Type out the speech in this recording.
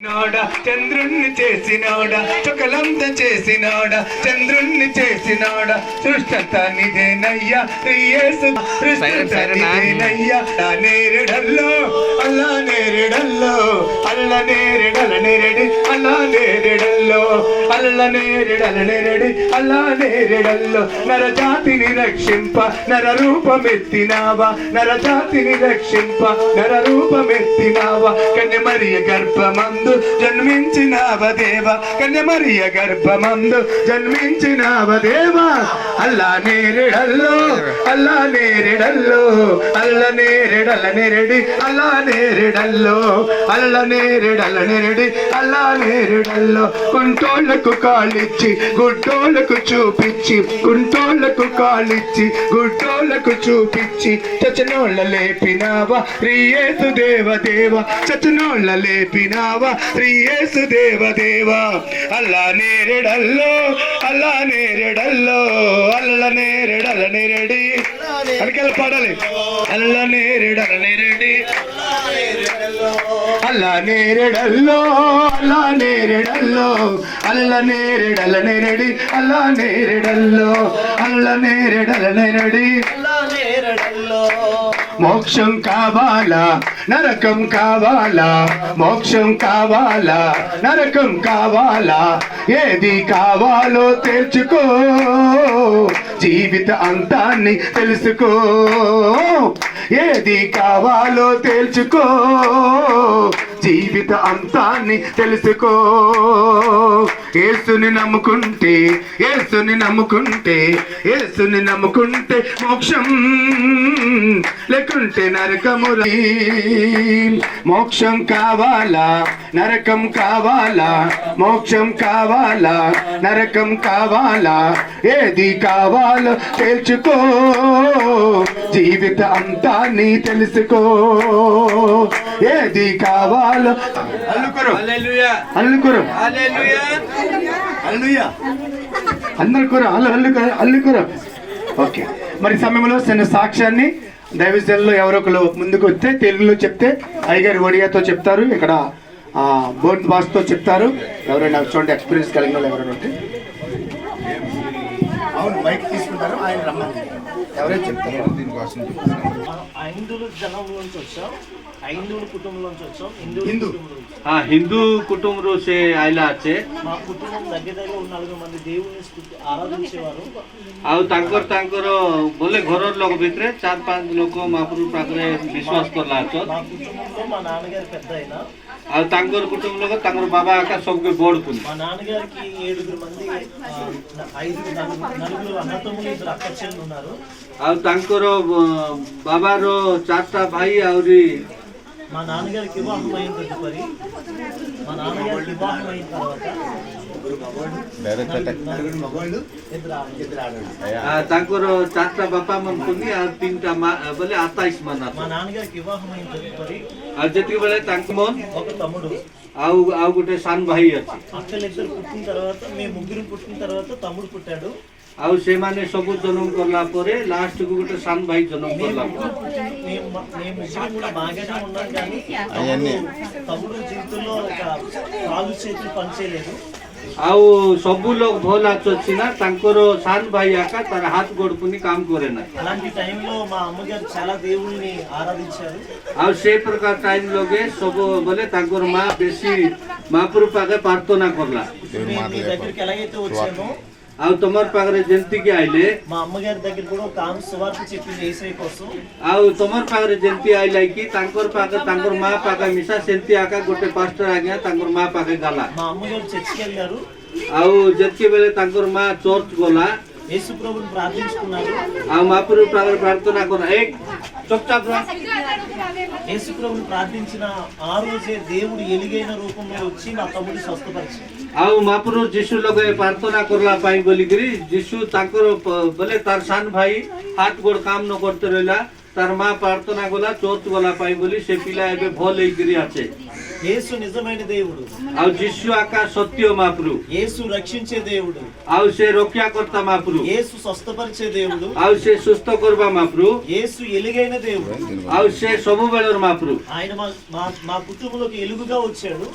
చేసినోడా చంద్రుణ్ణి చేసినోడా చుకలంత చేసినోడా చంద్రుణ్ణి చేసినోడా సృష్టత నిదేనయ్యా శ్రీయేసు సృష్టత నిదేనయ్యా ఆ నేరుడల్లో అల్లా నేరుడల్లో అల్ల నేరుడల నేరడి అల్లా నేరుడల్లో అల్ల నేరుడల నేరడి అల్లా నేరుడల్లో. నరజాతిని రక్షింప నర రూపమెత్తినావా నరజాతిని రక్షింప నర రూపమెత్తినావా కన్యమరియ గర్భమందు నందు జన్మించిన అవదేవ కన్యమరియ గర్భమందు జన్మించిన అవదేవ అల్లా నేరిడల్లో అల్లా నేరిడల్లో అల్ల నేరెడల నేరడి అల్లా నేరిడల్లో అల్ల నేరెడల నేరడి అల్లా నేరెడల్లో. కుంటోళ్ళకు కాళ్ళిచ్చి గుడ్డోళ్ళకు చూపించి కుంటోళ్ళకు కాళ్ళిచ్చి గుడ్డోళ్ళకు చూపించి చచనోళ్ళ లేపినావా? శ్రీయేసు దేవ దేవ చచనోళ్ళ లేపినావా? శ్రీయేసు దేవ దేవ అల్లా నేరెడల్లో అల్లా నేరెడల్లో అల్ల నేరెడల నేరెడి. అడికెళ్ళి పాడాలి. అల్ల నేరెడల నేరెడి. అల్ల నేరెడల్లో అల్ల నేరెడల్లో అల్ల నేరెడల నేరడి. అల్ల నేరెడల్లో అల్ల నేరెడల మోక్షం కావాలా? నరకం కావాలా? మోక్షం కావాలా? నరకం కావాలా? ఏది కావాలో తెలుసుకో జీవిత అంతాన్ని తెలుసుకో. ఏది కావాలో తెలుసుకో జీవిత అంతాన్ని తెలుసుకో. యేసుని నమ్ముకుంటే యేసుని నమ్ముకుంటే యేసుని నమ్ముకుంటే మోక్షం. లేకుంటే నరకమురీ మోక్షం కావాలా? నరకం కావాలా? మోక్షం కావాలా? నరకం కావాలా? ఏది కావాలో తెలుసుకో జీవిత అంతాన్ని తెలుసుకో. ఏది కావాలో. అల్లుకురు. అల్లుకురు. అల్లుయా అందరు కూర అల్లు అల్లుకురు అల్లుకురు. ఓకే. మరి సమయంలో చిన్న సాక్ష్యాన్ని దైవజనులు ఎవరో ఒకరు ముందుకు వస్తే తెలుగులో చెప్తే అయ్యగారి ఒడియాతో చెప్తారు. ఇక్కడ బోర్డ్ భాషతో చెప్తారు. ఎవరైనా చూడండి ఎక్స్పీరియన్స్ కలిగిన వాళ్ళు ఎవరైనా ఉంటే. అవును మైక్ తీసుకుంటారు ఆయన రమ్మని ఎవరైనా చెప్తారు. దీనికోసం ఐదుల జనం నుంచి వచ్చాం. હિન્દુ કુટુંબલો హిందూ హిందూ ఆ హిందూ కుటుంబం చే ఆయన వచ్చే మా కుటుంబం దగ్గర దగ్గర ఉన్న నలుగురు మంది దేవుని ఆరాధించేవారు ଆଉ ତାଙ୍କର ତାଙ୍କର ବୋଲେ ଘରର ଲୋକ ଭିତରେ ଚାରି ପାଞ୍ଚ ଲୋକ ମହାପ୍ରଭୁ ପାଖରେ ବିଶ୍ୱାସ କଲା ଅଛ మా కుటుంబంలో మా నాన్నగారు పెద్ద అయినా ଆଉ ତାଙ୍କର କୁଟୁମ୍ବ ଲୋକ ତାଙ୍କର ବାବା ଆକା ସବୁକେ ବୋର୍ଡ କୁନି మా నాన్నగారికి ఏడుగురు మంది ఆ, ఐదు నలుగురు నలుగురు అన్నతమ్ములు ఇద్దరు అక్క చెల్లెలు ఉన్నారు ଆଉ ତାଙ୍କର ବ- ବାବାର ଚାରିଟା ଭାଇ ଆହୁରି మా నాన్నగారికి వివాహం అయిన తదుపరి మా నాన్నగారికి వివాహం అయిన తర్వాత తర్వాత మేము ముగ్గురు పుట్టిన తర్వాత తమ్ముడు పుట్టాడు. ଆଉ ସେମାନେ ସବୁ ଜନମ କଲା ପରେ ଲାଷ୍ଟକୁ ଗୋଟେ ସାନ ଭାଇ ଜନମ କଲା ଆଉ ସବୁ ଲୋକ ଭଲ ଆଚଛି ନା ତାଙ୍କର ସାନ ଭାଇ ଆକା ତାର ହାତ ଗୋଡ଼ ପୁଣି କାମ କରେ ନା ଆଉ ସେ ପ୍ରକାର ଟାଇମ ଲଗେ ସବୁ ବୋଲେ ତାଙ୍କର ମା ବେଶୀ ମହାପ୍ରଭୁ ପାଖେ ପ୍ରାର୍ଥନା କଲା దేవుని మేము మీ మాటలు దగ్గరికి ఎలాగైతే వచ్చామో ଆଉ ତମର ପାଖରେ ଯେମିତିକି ଆଇଲେ మా అమ్మగారి దగ్గర కూడా ఒక ఆమె సువార్త చెప్పింది ఏసై కోసం ଆଉ ତମର ପାଖରେ ଯେମିତି ଆଇଲା କି ତାଙ୍କର ପାଖେ ତାଙ୍କର ମା ପାଖେ ମିଶା ସେମିତି ଆକା ଗୋଟେ ପାଷ୍ଟର ଆଜ୍ଞା ତାଙ୍କର ମା ପାଖେ ଗଲା మా అమ్మగారు చర్చికి వెళ్ళారు ଆଉ ଯେତିକି ବେଳେ ତାଙ୍କର ମା ଚର୍ଚ୍ଚ ଗଲା యేసు ప్రభుని ప్రార్థించుకున్నారు ଆଉ ମହାପୁର ପାଖରେ ପ୍ରାର୍ଥନା କଲା ଏ ଚୁପଚାପ ରହ యేసు ప్రభుని ప్రార్థించిన ఆ రోజే దేవుడు ఎలుగైన రూపంలో వచ్చి మా తమ్ముడు స్వస్థపరిచారు ଆଉ ମହାପୁରୁ ଯୀଶୁ ଲୋକ ପ୍ରାର୍ଥନା କରଲା ପାଇଁ ବୋଲିକିରି ଯୀଶୁ ତାଙ୍କର ପ- ବୋଲେ ତାର ସାନ ଭାଇ ହାତ ଗୋଡ଼ କାମ ନ କରତେ ରହିଲା তার মা প্রার্থনা গোলা চোত গোলা পাই বলি সে পিলা এবে ভল এইকিরি আছে। యేసు నిజమైన దేవుడు అవు జిస్సు అక్క సత్య మాపురు యేసు రక్షించే దేవుడు అవు సే రొక్యాకర్త మాపురు యేసు స్వస్థపరిచే దేవుడు అవు సే సుస్థ కొర్బ మాపురు యేసు ఎలుగైన దేవుడు అవు సే సబు మాపురు ఆయన మా మా కుటుంబంలోకి ఎలుగుగా వచ్చాడు।